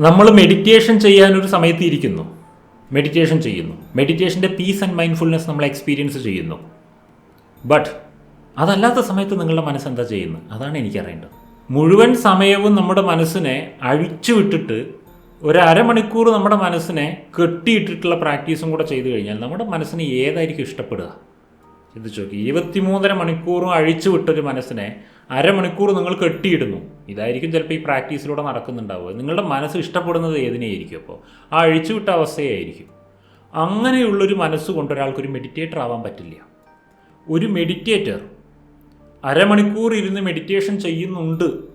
നമ്മൾ മെഡിറ്റേഷൻ ചെയ്യാൻ ഒരു സമയത്ത് ഇരിക്കുന്നു. മെഡിറ്റേഷൻ ചെയ്യുന്നു. മെഡിറ്റേഷന്റെ പീസ് ആൻഡ് മൈൻഡ്ഫുൾനെസ് നമ്മൾ എക്സ്പീരിയൻസ് ചെയ്യുന്നു. ബട്ട് അതല്ലാത്ത സമയത്ത് നിങ്ങളുടെ മനസ്സ് എന്താ ചെയ്യുന്നത് അതാണ് എനിക്കറിയേണ്ടത്. മുഴുവൻ സമയവും നമ്മുടെ മനസ്സിനെ അഴിച്ചു വിട്ടിട്ട് ഒരു അരമണിക്കൂർ നമ്മുടെ മനസ്സിനെ കെട്ടിയിട്ടിട്ടുള്ള പ്രാക്ടീസും കൂടെ ചെയ്തു കഴിഞ്ഞാൽ നമ്മുടെ മനസ്സിന് ഏതായിരിക്കും ഇഷ്ടപ്പെടുക? ചിന്തിച്ചു നോക്കി ഇരുപത്തിമൂന്നര മണിക്കൂറും അഴിച്ചു വിട്ടൊരു മനസ്സിനെ അരമണിക്കൂർ നിങ്ങൾ കെട്ടിയിടുന്നു. ഇതായിരിക്കും ചിലപ്പോൾ ഈ പ്രാക്ടീസിലൂടെ നടക്കുന്നുണ്ടാവുക. നിങ്ങളുടെ മനസ്സ് ഇഷ്ടപ്പെടുന്നത് ഏതിനെയായിരിക്കും അപ്പോൾ ആ അഴിച്ചു വിട്ട അവസ്ഥയായിരിക്കും. അങ്ങനെയുള്ളൊരു മനസ്സ് കൊണ്ട് ഒരാൾക്കൊരു മെഡിറ്റേറ്റർ ആവാൻ പറ്റില്ല. ഒരു മെഡിറ്റേറ്റർ അരമണിക്കൂർ ഇരുന്ന് മെഡിറ്റേഷൻ ചെയ്യുന്നുണ്ട്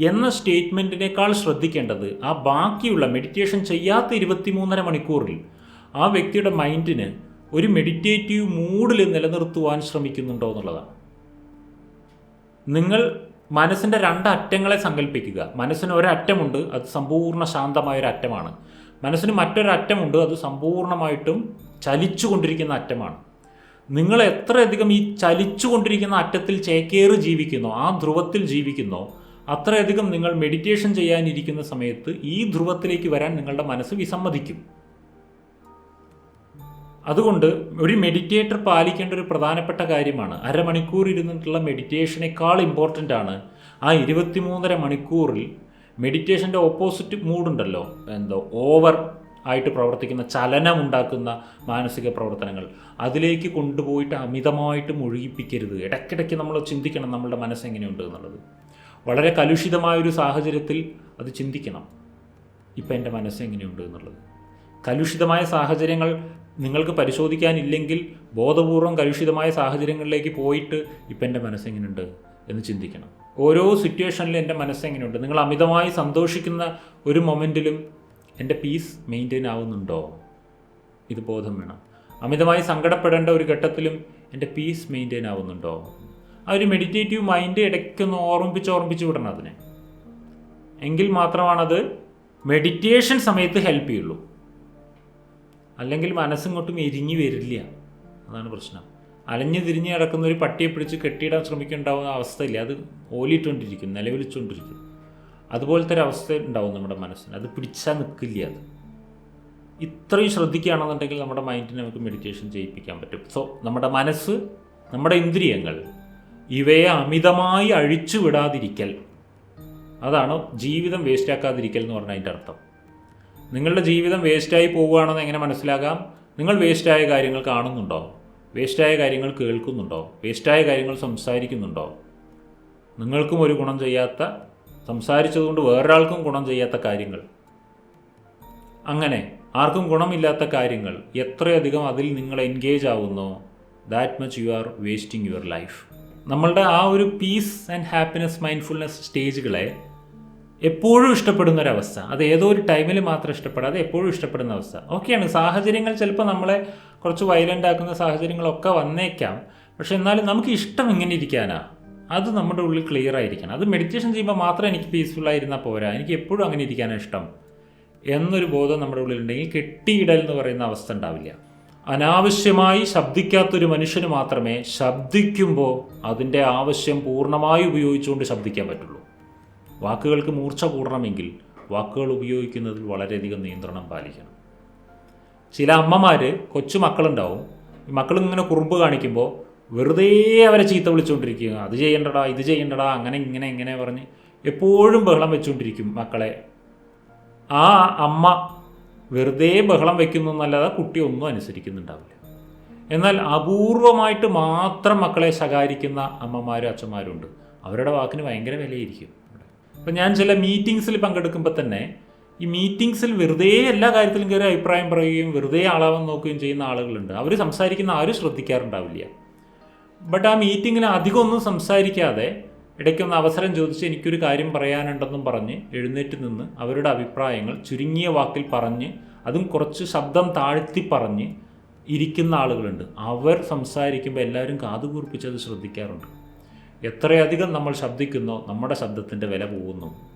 എന്ന സ്റ്റേറ്റ്മെന്റിനേക്കാൾ ശ്രദ്ധിക്കേണ്ടത് ആ ബാക്കിയുള്ള മെഡിറ്റേഷൻ ചെയ്യാത്ത ഇരുപത്തിമൂന്നര മണിക്കൂറിൽ ആ വ്യക്തിയുടെ മൈൻഡിന് ഒരു മെഡിറ്റേറ്റീവ് മൂഡിൽ നിലനിർത്തുവാൻ ശ്രമിക്കുന്നുണ്ടോ എന്നുള്ളതാണ്. നിങ്ങൾ മനസ്സിന്റെ രണ്ട് അറ്റങ്ങളെ സങ്കല്പിക്കുക മനസ്സിന് ഒരറ്റമുണ്ട് അത് സമ്പൂർണ ശാന്തമായ ഒരു അറ്റമാണ് മനസ്സിന് മറ്റൊരറ്റമുണ്ട് അത് സമ്പൂർണമായിട്ടും ചലിച്ചുകൊണ്ടിരിക്കുന്ന അറ്റമാണ്. നിങ്ങൾ എത്രയധികം ഈ ചലിച്ചുകൊണ്ടിരിക്കുന്ന അറ്റത്തിൽ ചേക്കേറി ജീവിക്കുന്നോ ആ ധ്രുവത്തിൽ ജീവിക്കുന്നോ അത്രയധികം നിങ്ങൾ മെഡിറ്റേഷൻ ചെയ്യാനിരിക്കുന്ന സമയത്ത് ഈ ധ്രുവത്തിലേക്ക് വരാൻ നിങ്ങളുടെ മനസ്സ് വിസമ്മതിക്കും. അതുകൊണ്ട് ഒരു മെഡിറ്റേറ്റർ പാലിക്കേണ്ട ഒരു പ്രധാനപ്പെട്ട കാര്യമാണ്. അരമണിക്കൂർ ഇരുന്നിട്ടുള്ള മെഡിറ്റേഷനേക്കാൾ ഇമ്പോർട്ടന്റ് ആണ്. ആ ഇരുപത്തിമൂന്നര മണിക്കൂറിൽ മെഡിറ്റേഷന്റെ ഓപ്പോസിറ്റ് മൂഡുണ്ടല്ലോ എന്തോ ഓവർ ആയിട്ട് പ്രവർത്തിക്കുന്ന ചലനം ഉണ്ടാക്കുന്ന മാനസിക പ്രവർത്തനങ്ങൾ. അതിലേക്ക് കൊണ്ടുപോയിട്ട് അമിതമായിട്ട് മുഴുകിപ്പിക്കരുത്. ഇടയ്ക്കിടയ്ക്ക് നമ്മൾ ചിന്തിക്കണം നമ്മളുടെ മനസ്സ് എങ്ങനെയുണ്ട് എന്നുള്ളത്. വളരെ കലുഷിതമായൊരു സാഹചര്യത്തിൽ അത് ചിന്തിക്കണം. ഇപ്പം എന്റെ മനസ്സ് എങ്ങനെയുണ്ട് എന്നുള്ളത്. കലുഷിതമായ സാഹചര്യങ്ങൾ നിങ്ങൾക്ക് പരിശോധിക്കാനില്ലെങ്കിൽ ബോധപൂർവം കലുഷിതമായ സാഹചര്യങ്ങളിലേക്ക് പോയിട്ട് ഇപ്പം എന്റെ മനസ്സെങ്ങനെയുണ്ട് എന്ന് ചിന്തിക്കണം. ഓരോ സിറ്റുവേഷനിലും എന്റെ മനസ്സെങ്ങനെയുണ്ട് നിങ്ങൾ അമിതമായി സന്തോഷിക്കുന്ന ഒരു മൊമെന്റിലും എന്റെ പീസ് മെയിന്റെയിൻ ആവുന്നുണ്ടോ? ഇത് ബോധം വേണം. അമിതമായി സങ്കടപ്പെടേണ്ട ഒരു ഘട്ടത്തിലും എന്റെ പീസ് മെയിന്റെയിൻ ആവുന്നുണ്ടോ? ആ ഒരു മെഡിറ്റേറ്റീവ് മൈൻഡ് ഇടയ്ക്കൊന്ന് ഓർമ്മിപ്പിച്ച് ഓർമ്മിപ്പിച്ച് വിടണം അതിനെ. എങ്കിൽ മാത്രമാണത് മെഡിറ്റേഷൻ സമയത്ത് ഹെൽപ്പ് ചെയ്യുള്ളൂ. അല്ലെങ്കിൽ മനസ്സിങ്ങോട്ടും എരിഞ്ഞു വരില്ല. അതാണ് പ്രശ്നം. അലഞ്ഞു തിരിഞ്ഞ് കിടക്കുന്ന ഒരു പട്ടിയെ പിടിച്ച് കെട്ടിയിടാൻ ശ്രമിക്കുന്നുണ്ടാവുന്ന അവസ്ഥയില്ല? അത് ഓലിയിട്ടുകൊണ്ടിരിക്കും നിലവിളിച്ചുകൊണ്ടിരിക്കും. അതുപോലത്തെ ഒരു അവസ്ഥ ഉണ്ടാവും നമ്മുടെ മനസ്സിന്. അത് പിടിച്ചാൽ നിൽക്കില്ല അത്. ഇത്രയും ശ്രദ്ധിക്കുകയാണെന്നുണ്ടെങ്കിൽ നമ്മുടെ മൈൻഡിനെ നമുക്ക് മെഡിറ്റേഷൻ ചെയ്യിപ്പിക്കാൻ പറ്റും. സോ നമ്മുടെ മനസ്സ് നമ്മുടെ ഇന്ദ്രിയങ്ങൾ ഇവയെ അമിതമായി അഴിച്ചു വിടാതിരിക്കൽ അതാണ് ജീവിതം വേസ്റ്റാക്കാതിരിക്കൽ എന്ന് പറഞ്ഞ അതിന്റെ അർത്ഥം. നിങ്ങളുടെ ജീവിതം വേസ്റ്റായി പോവുകയാണെന്ന് എങ്ങനെ മനസ്സിലാകാം? നിങ്ങൾ വേസ്റ്റായ കാര്യങ്ങൾ കാണുന്നുണ്ടോ? വേസ്റ്റായ കാര്യങ്ങൾ കേൾക്കുന്നുണ്ടോ? വേസ്റ്റായ കാര്യങ്ങൾ സംസാരിക്കുന്നുണ്ടോ? നിങ്ങൾക്കും ഒരു ഗുണം ചെയ്യാത്ത സംസാരിച്ചതുകൊണ്ട് വേറൊരാൾക്കും ഗുണം ചെയ്യാത്ത കാര്യങ്ങൾ. അങ്ങനെ ആർക്കും ഗുണമില്ലാത്ത കാര്യങ്ങൾ എത്രയധികം അതിൽ നിങ്ങൾ എൻഗേജ് ആവുന്നു? That much you are wasting your life നമ്മളുടെ ആ ഒരു പീസ് ആൻഡ് ഹാപ്പിനെസ് മൈൻഡ്ഫുൾനെസ് സ്റ്റേജുകളെ എപ്പോഴും ഇഷ്ടപ്പെടുന്ന ഒരു അവസ്ഥ അത് ഏതോ ഒരു ടൈമിൽ മാത്രം ഇഷ്ടപ്പെടാതെ എപ്പോഴും ഇഷ്ടപ്പെടുന്ന അവസ്ഥ. ഓക്കെയാണ് സാഹചര്യങ്ങൾ ചിലപ്പോൾ നമ്മളെ കുറച്ച് വയലന്റ് ആക്കുന്ന സാഹചര്യങ്ങളൊക്കെ വന്നേക്കാം. പക്ഷെ എന്നാലും നമുക്ക് ഇഷ്ടം എങ്ങനെ ഇരിക്കാനാ. അത് നമ്മുടെ ഉള്ളിൽ ക്ലിയർ ആയിരിക്കണം. അത് മെഡിറ്റേഷൻ ചെയ്യുമ്പോൾ മാത്രം എനിക്ക് പീസ്ഫുൾ ആയിരുന്നാൽ പോരാ. എനിക്ക് എപ്പോഴും അങ്ങനെ ഇരിക്കാനാണ് ഇഷ്ടം. എന്നൊരു ബോധം നമ്മുടെ ഉള്ളിലുണ്ടെങ്കിൽ കെട്ടിയിടൽ എന്ന് പറയുന്ന അവസ്ഥ ഉണ്ടാവില്ല. അനാവശ്യമായി ശബ്ദിക്കാത്തൊരു മനുഷ്യന് മാത്രമേ ശബ്ദിക്കുമ്പോൾ അതിന്റെ ആവശ്യം പൂർണമായി ഉപയോഗിച്ചുകൊണ്ട് ശബ്ദിക്കാൻ പറ്റുള്ളൂ. വാക്കുകൾക്ക് മൂർച്ച കൂടണമെങ്കിൽ വാക്കുകൾ ഉപയോഗിക്കുന്നതിൽ വളരെയധികം നിയന്ത്രണം പാലിക്കണം. ചില അമ്മമാർ കൊച്ചു മക്കളുണ്ടാവും. ഈ മക്കളിങ്ങനെ കുറുമ്പ് കാണിക്കുമ്പോൾ വെറുതെ അവരെ ചീത്ത വിളിച്ചുകൊണ്ടിരിക്കുക അത് ചെയ്യണ്ടടാ ഇത് ചെയ്യണ്ടടാ അങ്ങനെ ഇങ്ങനെ ഇങ്ങനെ പറഞ്ഞ് എപ്പോഴും ബഹളം വെച്ചുകൊണ്ടിരിക്കും മക്കളെ. ആ അമ്മ വെറുതെ ബഹളം വെക്കുന്നു എന്നല്ലാതെ കുട്ടി ഒന്നും അനുസരിക്കുന്നുണ്ടാവില്ല. എന്നാൽ അപൂർവമായിട്ട് മാത്രം മക്കളെ ശകാരിക്കുന്ന അമ്മമാരും അച്ഛന്മാരുണ്ട് അവരുടെ വാക്കിന് ഭയങ്കര വിലയിരിക്കും അപ്പം ഞാൻ ചില മീറ്റിങ്സിൽ പങ്കെടുക്കുമ്പോൾ തന്നെ ഈ മീറ്റിങ്സിൽ വെറുതെ എല്ലാ കാര്യത്തിലും കയറി അഭിപ്രായം പറയുകയും വെറുതെ ആളാവാൻ നോക്കുകയും ചെയ്യുന്ന ആളുകളുണ്ട്. അവർ സംസാരിക്കുന്ന ആരും ശ്രദ്ധിക്കാറുണ്ടാവില്ല. ബട്ട് ആ മീറ്റിങ്ങിൽ അധികമൊന്നും സംസാരിക്കാതെ ഇടയ്ക്കൊന്ന് അവസരം ചോദിച്ച് എനിക്കൊരു കാര്യം പറയാനുണ്ടെന്നും പറഞ്ഞ് എഴുന്നേറ്റ് നിന്ന് അവരുടെ അഭിപ്രായങ്ങൾ ചുരുങ്ങിയ വാക്കിൽ പറഞ്ഞ് അതും കുറച്ച് ശബ്ദം താഴ്ത്തി പറഞ്ഞ് ഇരിക്കുന്ന ആളുകളുണ്ട്. അവർ സംസാരിക്കുമ്പോൾ എല്ലാവരും കാതുകൂർപ്പിച്ചത് ശ്രദ്ധിക്കാറുണ്ട്. എത്രയധികം നമ്മൾ ശബ്ദിക്കുന്നോ നമ്മുടെ ശബ്ദത്തിന്റെ വില പോകുന്നു.